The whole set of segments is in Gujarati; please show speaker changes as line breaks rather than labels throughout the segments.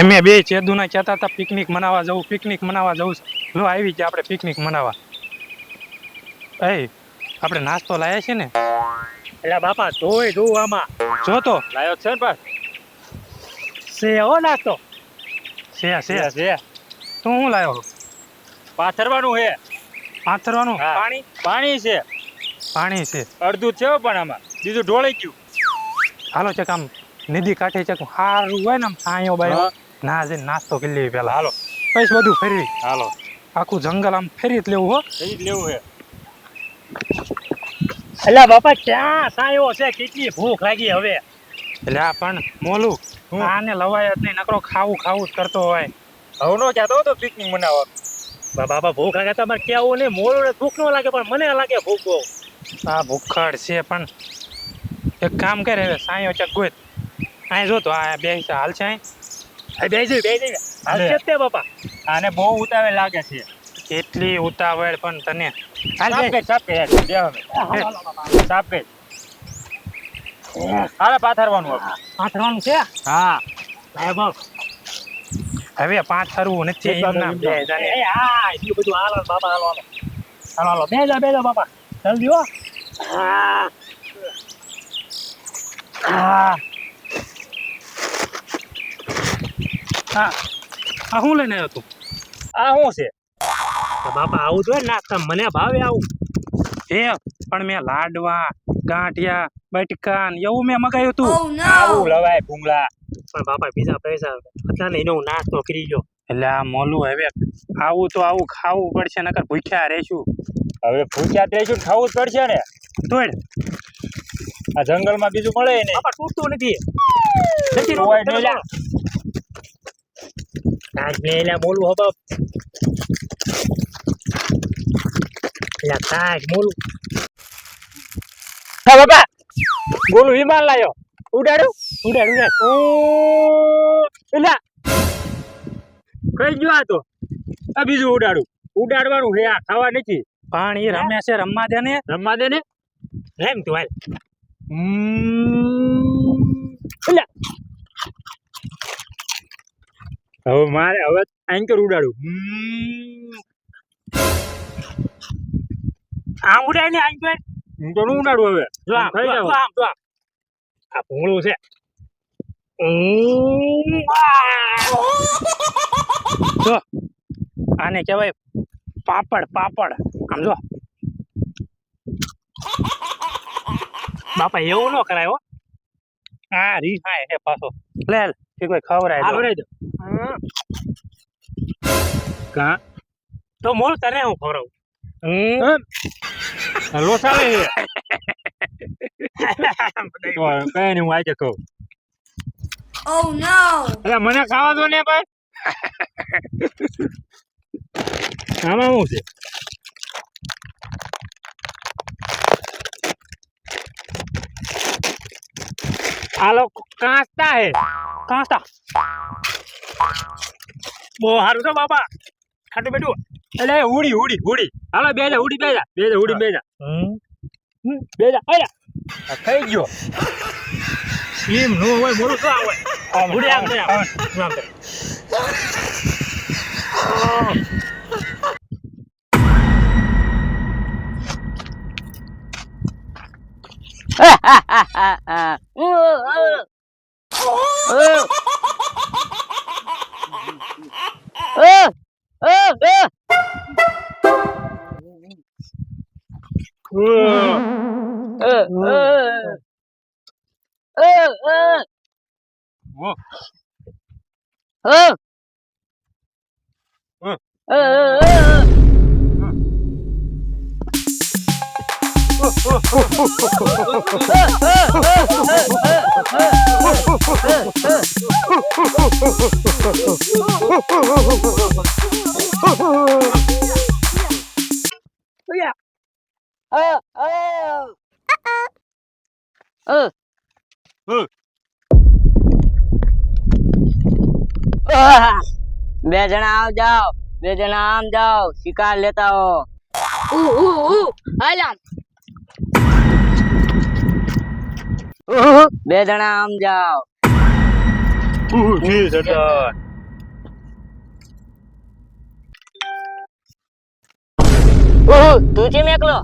અમે બે ચેદુના કહેતા હતા પિકનિક મનાવવા જવું પિકનિક મનાવવા જવું. લો આવી ગયા આપણે પિકનિક મનાવવા. એ આપણે નાસ્તો લાયા છે ને?
એટલે બાપા જોઈ જોઉં આમાં.
જો તો.
લાયો છે ને પાસ છે હો નાસ્તો.
છે છે
છે
તું હું લાયો
પાથરવાનું છે
પાથરવાનું? પાણી?
પાણી છે.
પાણી છે.
અડધું છે પણ આમાં. બીજું ઢોળી ગયું.
હાલો છે આમ નિધિ કાંઠે છે સારું હોય ને આમ છાંયો બાયો.
હા.
ના જઈને નાસ્તો કરી લેવી પેલા હાલો. પછી બધું ફેરવી.
હાલો.
આખું જંગલ આમ ફેરી જ લેવું હો.
ફેરી જ લેવું હે એટલે બાપા ક્યાં સાયો છે? કેટલી ભૂખ લાગી હવે.
એટલે આ પણ મોલું? આને લવાય જ નહીં નકરો ખાવું ખાવું જ કરતો હોય.
હવે નો કહેતો હતો પિકનિક મનાવવા. બાપા ભૂખ લાગે તમારે કેવું નહીં. મોલું ને ભૂખ ન લાગે પણ મને લાગે ભૂખ બહુ.
આ ભૂખડ છે પણ. એક કામ કરે હવે સાંયો ચક ગોત અહીં જો તો આ બે હાલ છે અહીં
આ બે જઈ બે જઈ હાલ
લે.
છે જ તે બાપા. આને બહુ ઉતાવે લાગે છે.
કેટલી ઉતાવળ પણ તને. હાલ
સાપ
બે.
કે સાપ કે બે હવે. સાપ કે હાલે પાથરવાનું
પાથરવાનું છે?
હા.
હવે પાથરવું નથી
હા એટલું બધું હાલો બાપા હાલો હાલો. હાલો હાલો બે બેજો બે બાપા. જલ્દી હો હા. હા.
હા. આ હું લઈને આવ્યો તું
આ શું છે? બાપા આવું જોઈએ ને નાસ્તા મને ભાવે આવું.
એ પણ મેં લાડવા ગાંઠિયા બટકાન ને એવું મેં મગાવ્યું તું.
Oh
આવું લવાય ભૂંગળા. પણ બાપા બીજા પૈસા હતા એનો નાસ્તો કરી ગયો.
એટલે આ મોલું હવે આવું તો આવું ખાવું પડશે નકર ભૂખ્યા રહેશું.
હવે ભૂખ્યા રહીશું ખાવું જ પડશે ને.
તોડ
આ જંગલમાં બીજું મળે ને બાપા તૂટતું નથી. નથી કાંઈક મેં બોલું હબાબ એલા કાંઈક બોલું હા બાપા ગોલું વિમાન લાયો ઉડાડું ઉડાડ ઉડાડ ઓ એલા કઈ ગયો આ તો આ બીજું ઉડાડું ઉડાડવાનું છે આ ખાવા નથી
પણ એ રમે છે રમવા દે ને
રમવા દે ને તું હાલ હમ. એલા હવે મારે હવે એન્કર ઉડાડું. આમ ઉડાય ને એન્કર હું તો નું ઉડાડું હવે. જો આમ થઈ
જાવ.
આમ જો આ ભૂંગળું છે.
જો. આને કહેવાય પાપડ પાપડ. આમ જો.
બાપા એવું ન કરાય હો.
હા રી હા એ પાછો. લે લે, ખવરાય
આ
દો.
કા? તો મોલ તને હું ખવડાવું?
હમ.
લોસાવે છે. કઈ નહીં હું આજે કહું.
Oh no!
અરે મને ખાવા દો ને ભાઈ. આમાં શું છે? આ કાંસતા હે. કાંસતા. બહુ સારું તો બાપા. ખાટું બેઠું. એટલે ઉડી ઉડી ઉડી હાલો બે જા ઉડી બે જા બે જા ઉડી બે જા. હમ, બે જા આયા થઈ ગયો. એમ નો હોય મોડું શું આવે ઉડી આમ કરે આમ. 哈哈
哈哈哈！啊啊啊！
啊
啊啊！啊啊啊！
我，
啊，
嗯，
啊啊啊！બે જણા આવ જાઓ બે જણા આમ જાઓ શિકાર લેતા હો
Ooh, ooh,
બે જણા આમ જાઓ. તું છે એકલો?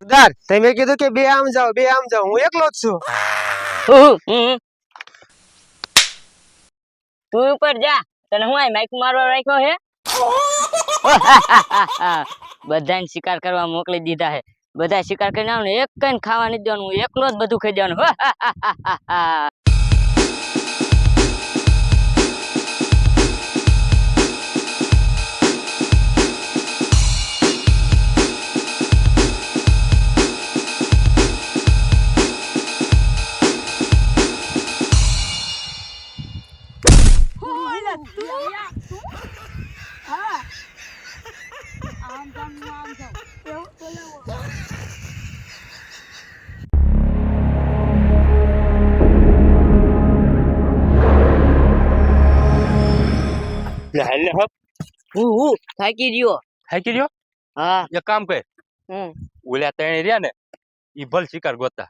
સરદાર તમે કીધું કે બે આમ જાઓ બે આમ જાઓ. હું એકલો જ છું.
તું ઉપર જા. તને હું આય માઈક મારવા રાખ્યો હે? બધાને શિકાર કરવા મોકલી દીધા હે. બધા શિકાર કરીને આવો એક કઈ ખાવા નથી દેવાનું એકલો જ બધું ખાઈ દેવાનું.
હાલ હપ.
હું હું થાકી ગયો.
થાકી ગયો?
હા.
એક કામ કર.
હમ.
ઓલા ત્રણે રહ્યા ને ઈ ભલ શિકાર ગોતા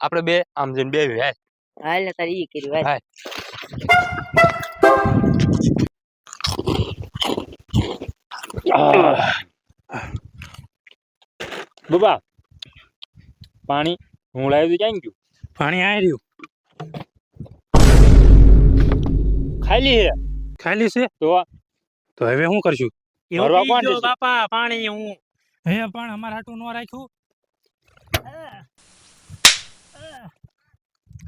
આપણે બે આમ જઈને બે હે
હાલ ને તારી ઈ કરી વાત.
હાય. બાબા પાણી હું લાવ્યું ક્યાં ગયું?
પાણી આવી રહ્યું
ખાલી હે?
ખાલી છે?
તો
તો હવે શું કરશું?
ભરવા કોણ દેશે?
બાપા પાણી હું. હે પણ અમારા હાટું નો રાખ્યું.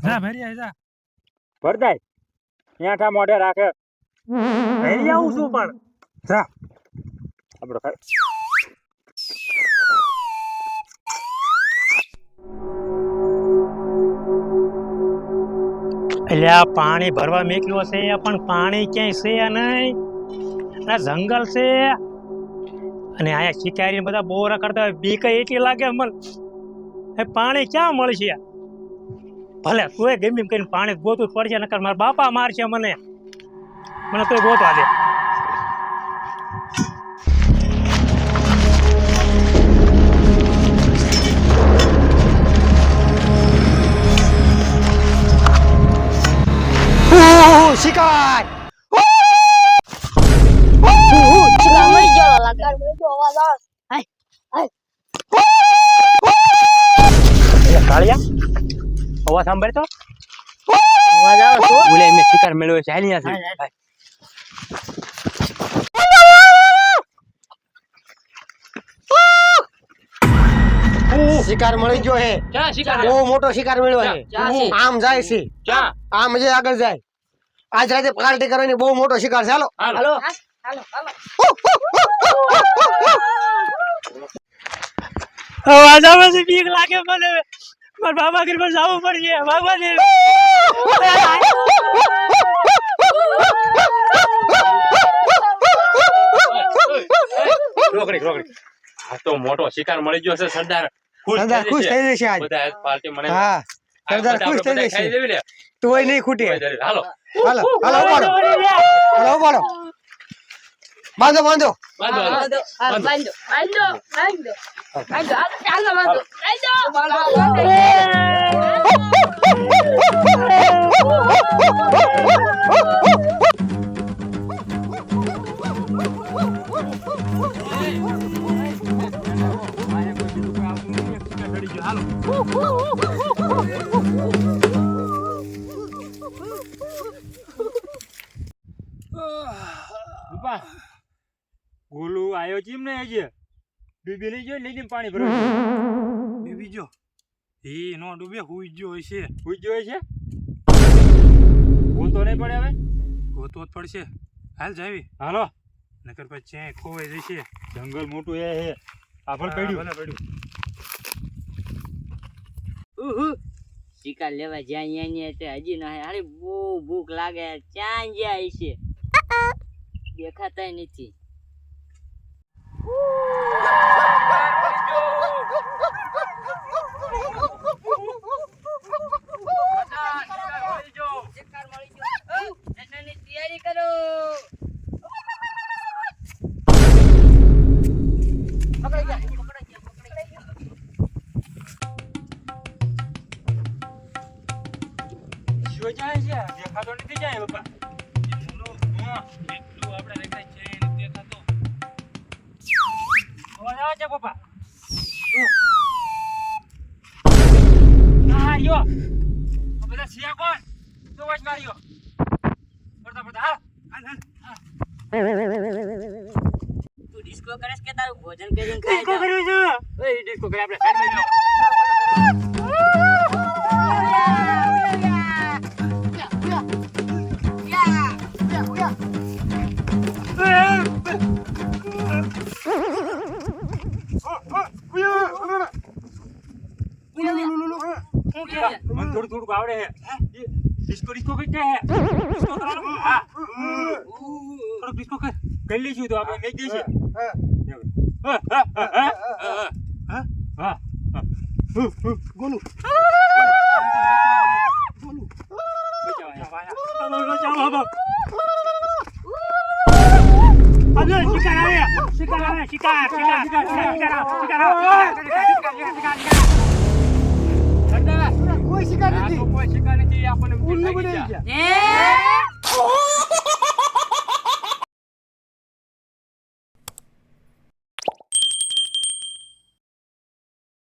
જા ભરી જા.
ભરદાય અહીંયા ઠા મોઢે રાખે.
ભરી આવું છું પણ. જા.
આપણે
એટલે આ પાણી ભરવા મેકલ્યો છે પણ પાણી ક્યાંય છે નહીં. આ જંગલ છે. અને અહીંયા શિકારી બધા બોરા કરતા હોય બી કઈ એટલી લાગે મને. એ પાણી ક્યાં મળશે? ભલે તું ગમે કરીને પાણી ગોતું પડશે, નકર મારા બાપા મારશે મને. મને તોય ગોતવા દે.
ઉહ, શિકાર
મરી ગયો લાગે
એ કાળિયા અવાજ સાંભળ તો
અવાજ આવે છે
ઓલે મેં શિકાર મેળવ્યો છે હાલ
શિકાર મળી ગયો હે
ક્યાં શિકાર
બહુ મોટો શિકાર મળ્યો છે? આમ જાય છે આમ જે આગળ જાય આજ રાતે પાર્ટી કરવાની બહુ મોટો શિકાર છે. હાલો.
હાલો.
અવાજ આવે છે બીક લાગે મને. મારા બાબા ઘર પર જવું પડશે. બાબા દે
રોકડી રોકડી. આ તો મોટો શિકાર મળી ગયો છે સરદાર. ખુશ
થઈ જશે. આજ.
બધા પાર્ટી મને
હા.
આ
સરદાર
બધા
ખુશ
આપણે
થઈ
બધા ખાઈ
જશે
દેવી ને
તોય નહીં ખૂટે
હાલો
હાલો હાલો ઉપાડો હાલો ઉપાડો બાંધો બાંધો
બાંધો હાલો.
બાંધો બાંધો બાંધો બાંધો બાંધો ચાલો બાંધો
રૂપા ગોલું આવ્યો છે એમ ને હજી બીબી લઈ ગયો લઈ જઈને પાણી ભરો
ડૂબી ગયો. એ નો ડૂબે હુઈ ગયો હશે.
હુઈ જોઈ છે ગોતો નહીં પડે હવે?
ગોતવો જ પડશે. હાલ જાવી.
હાલો.
નકર પછી ખોવાઈ જશે.
જંગલ મોટું એ હે. આપણે પડ્યું.
ભલે પડ્યું.
શિકાર લેવા જ્યાં અહીંયા તે હજી ના અરે બહુ ભૂખ લાગે. ક્યાં જ્યાં છે? દેખાતાય નથી.
શું જાય છે? દેખાતો નથી જાય બાપા?
એટલું આપણે રેખાય છે દેખાતો
અવાજ આવે છે પપ્પા હા યો બધા સિયા કોણ? તો વાજ માર્યો પડતા પડતા હાલ હાલ હાલ
તું ડિસ્કો કરીશ કે તારું ભોજન કરીને ખાઈ જા?
ડિસ્કો કરે આપણે સાઈડમાં કે મને થોડું થોડું આવડે હે. ડિસ્કો ડિસ્કો કઈ કે હે? ડિસ્કો કરવાનો હા. થોડુંક ડિસ્કો કર. કરી લઈશું તો આપણે મેક દઈશું હા. હા. શિકાર હા શિકાર હા. શિકાર શિકાર શિકાર શિકાર શિકાર શિકાર શિકાર શિકાર શિકાર શિકાર શિકાર.
કોઈ શિકાર નથી.
કોઈ શિકાર નથી આપણને
ઉલ્લુ બનાવી ગયા.